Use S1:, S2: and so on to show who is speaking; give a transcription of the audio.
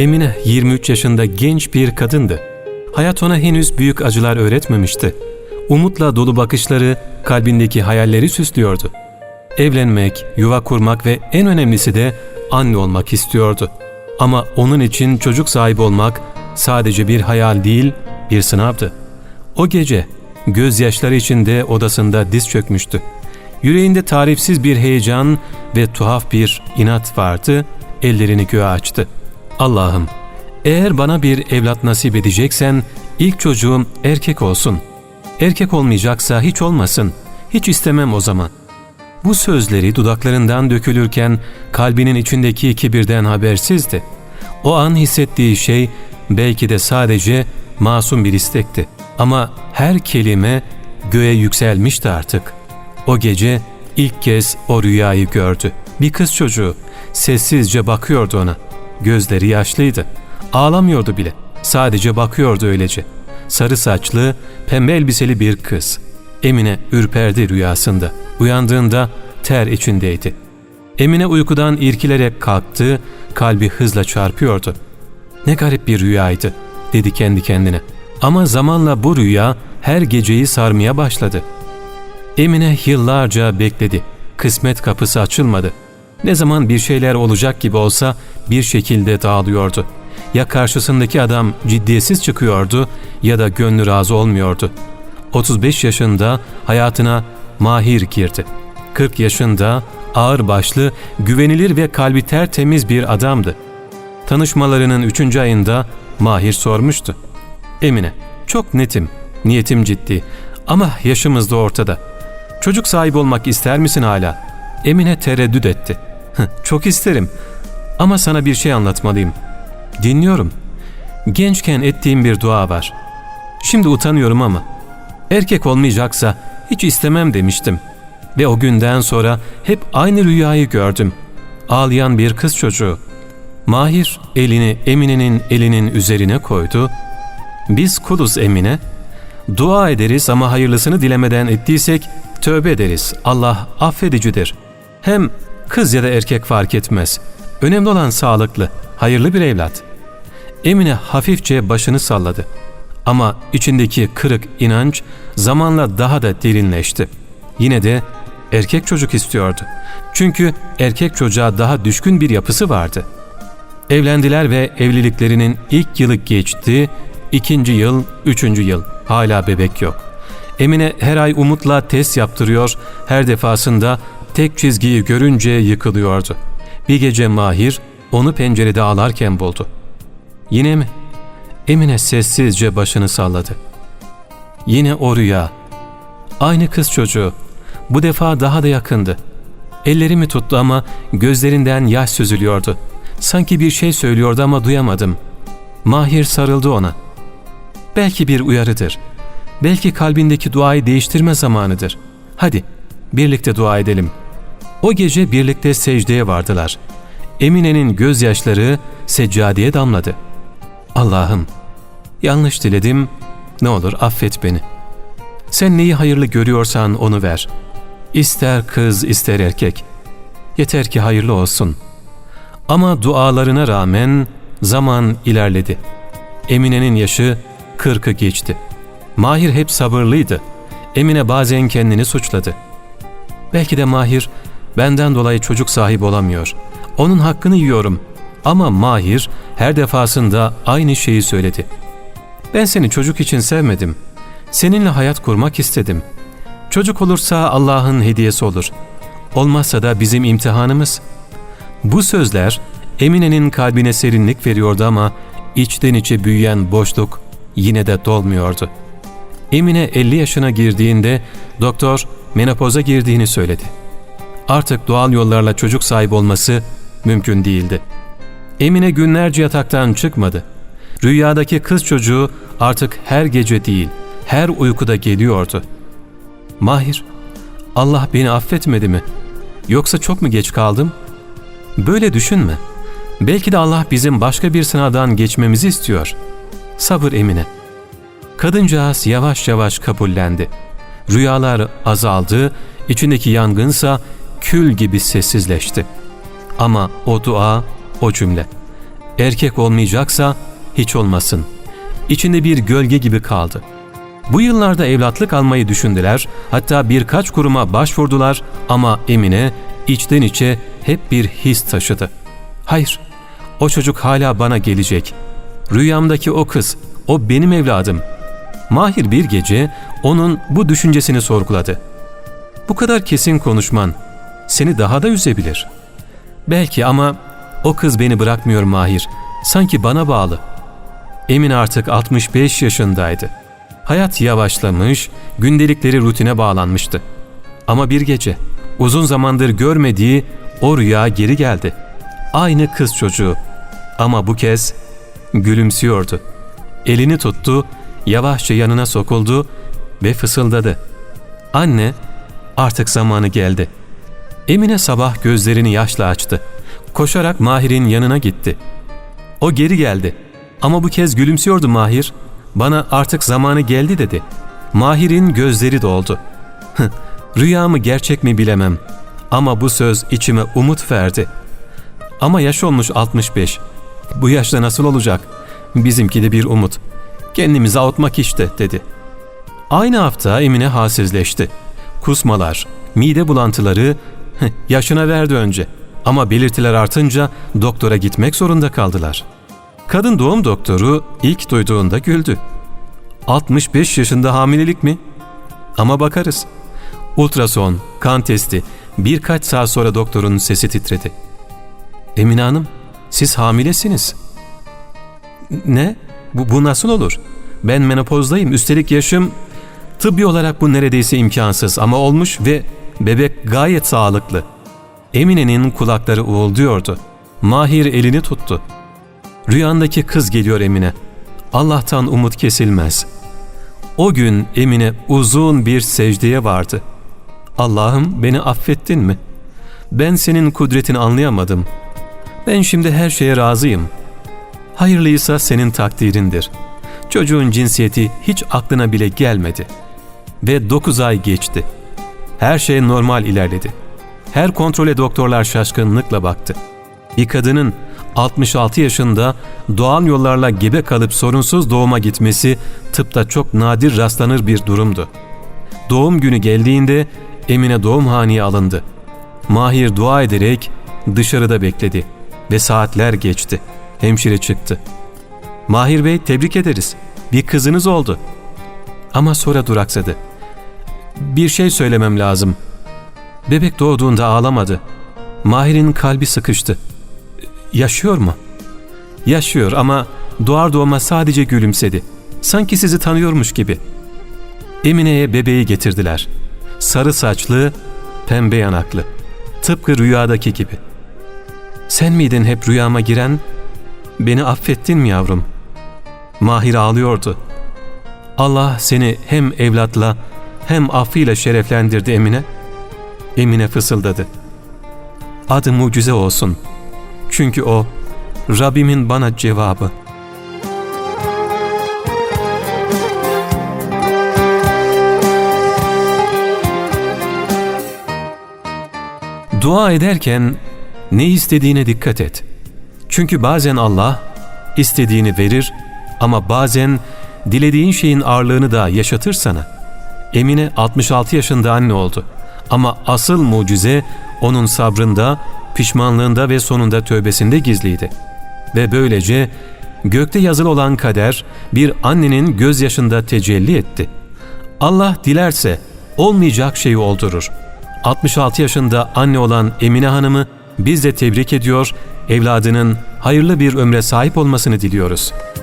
S1: Emine 23 yaşında genç bir kadındı. Hayat ona henüz büyük acılar öğretmemişti. Umutla dolu bakışları kalbindeki hayalleri süslüyordu. Evlenmek, yuva kurmak ve en önemlisi de anne olmak istiyordu. Ama onun için çocuk sahibi olmak sadece bir hayal değil, bir sınavdı. O gece gözyaşları içinde odasında diz çökmüştü. Yüreğinde tarifsiz bir heyecan ve tuhaf bir inat vardı, ellerini göğe açtı. Allah'ım, eğer bana bir evlat nasip edeceksen ilk çocuğum erkek olsun. Erkek olmayacaksa hiç olmasın, hiç istemem o zaman. Bu sözleri dudaklarından dökülürken kalbinin içindeki kibirden habersizdi. O an hissettiği şey belki de sadece masum bir istekti. Ama her kelime göğe yükselmişti artık. O gece ilk kez o rüyayı gördü. Bir kız çocuğu sessizce bakıyordu ona. Gözleri yaşlıydı. Ağlamıyordu bile. Sadece bakıyordu öylece. Sarı saçlı, pembe elbiseli bir kız. Emine ürperdi rüyasında. Uyandığında ter içindeydi. Emine uykudan irkilerek kalktı, kalbi hızla çarpıyordu. Ne garip bir rüyaydı, dedi kendi kendine. Ama zamanla bu rüya her geceyi sarmaya başladı. Emine yıllarca bekledi. Kısmet kapısı açılmadı. Ne zaman bir şeyler olacak gibi olsa bir şekilde dağılıyordu. Ya karşısındaki adam ciddiyetsiz çıkıyordu ya da gönlü razı olmuyordu. 35 yaşında hayatına Mahir girdi. 40 yaşında ağır başlı, güvenilir ve kalbi tertemiz bir adamdı. Tanışmalarının 3. ayında Mahir sormuştu. Emine, çok netim, niyetim ciddi ama yaşımız da ortada. Çocuk sahibi olmak ister misin hala? Emine tereddüt etti. çok isterim ama sana bir şey anlatmalıyım. Dinliyorum. Gençken ettiğim bir dua var. Şimdi utanıyorum ama erkek olmayacaksa hiç istemem demiştim. Ve o günden sonra hep aynı rüyayı gördüm. Ağlayan bir kız çocuğu. Mahir elini Emine'nin elinin üzerine koydu. Biz kuluz Emine. Dua ederiz ama hayırlısını dilemeden ettiysek tövbe ederiz. Allah affedicidir. Hem kız ya da erkek fark etmez. Önemli olan sağlıklı, hayırlı bir evlat. Emine hafifçe başını salladı. Ama içindeki kırık inanç zamanla daha da derinleşti. Yine de erkek çocuk istiyordu. Çünkü erkek çocuğa daha düşkün bir yapısı vardı. Evlendiler ve evliliklerinin ilk yılı geçti, ikinci yıl, üçüncü yıl. Hala bebek yok. Emine her ay umutla test yaptırıyor, her defasında tek çizgiyi görünce yıkılıyordu. Bir gece Mahir onu pencerede ağlarken buldu. Yine mi? Emine sessizce başını salladı. Yine o rüya. Aynı kız çocuğu. Bu defa daha da yakındı. Ellerimi tuttu ama gözlerinden yaş süzülüyordu. Sanki bir şey söylüyordu ama duyamadım. Mahir sarıldı ona. Belki bir uyarıdır. Belki kalbindeki duayı değiştirme zamanıdır. Hadi birlikte dua edelim. O gece birlikte secdeye vardılar. Emine'nin gözyaşları seccadeye damladı. Allah'ım yanlış diledim ne olur affet beni. Sen neyi hayırlı görüyorsan onu ver. İster kız ister erkek. Yeter ki hayırlı olsun. Ama dualarına rağmen zaman ilerledi. Emine'nin yaşı kırkı geçti. Mahir hep sabırlıydı. Emine bazen kendini suçladı. Belki de Mahir benden dolayı çocuk sahibi olamıyor. Onun hakkını yiyorum. Ama Mahir her defasında aynı şeyi söyledi. Ben seni çocuk için sevmedim. Seninle hayat kurmak istedim. Çocuk olursa Allah'ın hediyesi olur. Olmazsa da bizim imtihanımız. Bu sözler Emine'nin kalbine serinlik veriyordu ama içten içe büyüyen boşluk yine de dolmuyordu. Emine 50 yaşına girdiğinde doktor menopoza girdiğini söyledi. Artık doğal yollarla çocuk sahibi olması mümkün değildi. Emine günlerce yataktan çıkmadı. Rüyadaki kız çocuğu artık her gece değil, her uykuda geliyordu. Mahir, Allah beni affetmedi mi? Yoksa çok mu geç kaldım? Böyle düşünme. Belki de Allah bizim başka bir sınavdan geçmemizi istiyor. Sabır Emine. Kadıncağız yavaş yavaş kabullendi. Rüyalar azaldı, içindeki yangınsa kül gibi sessizleşti. Ama o dua, o cümle. Erkek olmayacaksa hiç olmasın. İçinde bir gölge gibi kaldı. Bu yıllarda evlatlık almayı düşündüler, hatta birkaç kuruma başvurdular ama Emine içten içe hep bir his taşıdı. Hayır, o çocuk hala bana gelecek. Rüyamdaki o kız, o benim evladım. Mahir bir gece onun bu düşüncesini sorguladı. Bu kadar kesin konuşman seni daha da üzebilir. Belki ama o kız beni bırakmıyor Mahir. Sanki bana bağlı. Emin artık 65 yaşındaydı. Hayat yavaşlamış, gündelikleri rutine bağlanmıştı. Ama bir gece uzun zamandır görmediği o rüya geri geldi. Aynı kız çocuğu ama bu kez gülümsüyordu. Elini tuttu, yavaşça yanına sokuldu ve fısıldadı. Anne, artık zamanı geldi. Emine sabah gözlerini yaşla açtı. Koşarak Mahir'in yanına gitti. O geri geldi. Ama bu kez gülümsüyordu Mahir. Bana artık zamanı geldi dedi. Mahir'in gözleri doldu. Rüya mı gerçek mi bilemem. Ama bu söz içime umut verdi. Ama yaş olmuş 65. Bu yaşta nasıl olacak? Bizimki de bir umut. Kendimizi avutmak işte dedi. Aynı hafta Emine halsizleşti. Kusmalar, mide bulantıları yaşına verdi önce. Ama belirtiler artınca doktora gitmek zorunda kaldılar. Kadın doğum doktoru ilk duyduğunda güldü. 65 yaşında hamilelik mi? Ama bakarız. Ultrason, kan testi, birkaç saat sonra doktorun sesi titredi. Emine Hanım, siz hamilesiniz. Ne? Bu, bu nasıl olur? Ben menopozdayım, üstelik yaşım... Tıbbi olarak bu neredeyse imkansız ama olmuş ve bebek gayet sağlıklı. Emine'nin kulakları uğulduyordu. Mahir elini tuttu. Rüyandaki kız geliyor Emine. Allah'tan umut kesilmez. O gün Emine uzun bir secdeye vardı. Allah'ım beni affettin mi? Ben senin kudretini anlayamadım. Ben şimdi her şeye razıyım. Hayırlıysa senin takdirindir. Çocuğun cinsiyeti hiç aklına bile gelmedi. Ve dokuz ay geçti. Her şey normal ilerledi. Her kontrole doktorlar şaşkınlıkla baktı. Bir kadının 66 yaşında doğal yollarla gebe kalıp sorunsuz doğuma gitmesi tıpta çok nadir rastlanır bir durumdu. Doğum günü geldiğinde Emine doğumhaneye alındı. Mahir dua ederek dışarıda bekledi ve saatler geçti. Hemşire çıktı. Mahir Bey tebrik ederiz. Bir kızınız oldu. Ama sonra duraksadı. Bir şey söylemem lazım. Bebek doğduğunda ağlamadı. Mahir'in kalbi sıkıştı. Yaşıyor mu? Yaşıyor ama doğar doğma sadece gülümsedi. Sanki sizi tanıyormuş gibi. Emine'ye bebeği getirdiler. Sarı saçlı, pembe yanaklı. Tıpkı rüyadaki gibi. Sen miydin hep rüyama giren? Beni affettin mi yavrum? Mahir ağlıyordu. Allah seni hem evlatla hem affıyla şereflendirdi Emine. Emine fısıldadı. Adı mucize olsun. Çünkü o Rabbimin bana cevabı. Dua ederken ne istediğine dikkat et. Çünkü bazen Allah istediğini verir ama bazen dilediğin şeyin ağırlığını da yaşatır sana. Emine 66 yaşında anne oldu. Ama asıl mucize onun sabrında, pişmanlığında ve sonunda tövbesinde gizliydi. Ve böylece gökte yazılı olan kader bir annenin gözyaşında tecelli etti. Allah dilerse olmayacak şeyi oldurur. 66 yaşında anne olan Emine Hanım'ı biz de tebrik ediyor, evladının hayırlı bir ömre sahip olmasını diliyoruz.''